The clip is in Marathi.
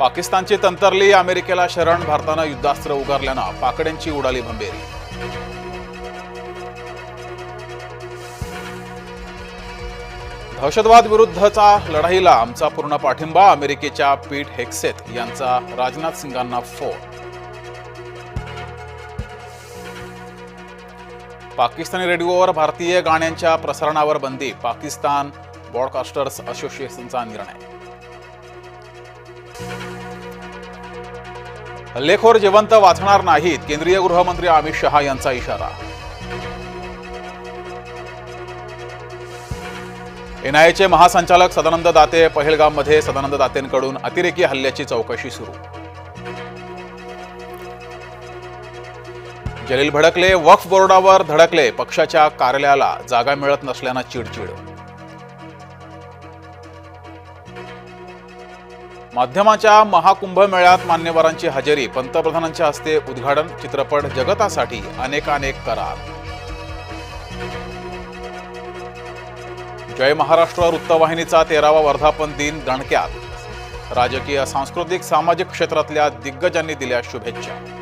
पाकिस्तानची तंतरली अमेरिकेला शरण भारतानं युद्धास्त्र उगारल्यानं पाकड्यांची उडाली भंबेरी. दहशतवाद विरुद्धचा लढाईला आमचा पूर्ण पाठिंबा अमेरिकेच्या पीट हेक्सेत यांचा राजनाथ सिंगांना फोन. पाकिस्तानी रेडिओवर भारतीय गाण्यांच्या प्रसारणावर बंदी पाकिस्तान ब्रॉडकास्टर्स असोसिएशनचा निर्णय. हल्लेखोर जिवंत वाचणार नाहीत केंद्रीय गृहमंत्री अमित शहा यांचा इशारा. एनआयएचे महासंचालक सदानंद दाते पहलगाममध्ये सदानंद दातेंकडून अतिरेकी हल्ल्याची चौकशी सुरू. जलील भडकले वक्फ बोर्डावर धडकले पक्षाच्या कार्यालयाला जागा मिळत नसल्यानं चिडचिड. माध्यमाच्या महाकुंभ मेळ्यात मान्यवरांची हजेरी पंतप्रधानांच्या हस्ते उद्घाटन चित्रपट जगतासाठी अनेकानेक करार. जय महाराष्ट्र वृत्तवाहिनीचा तेरावा वर्धापन दिन दणक्यात. राजकीय सांस्कृतिक सामाजिक क्षेत्रातल्या दिग्गजांनी दिल्या शुभेच्छा.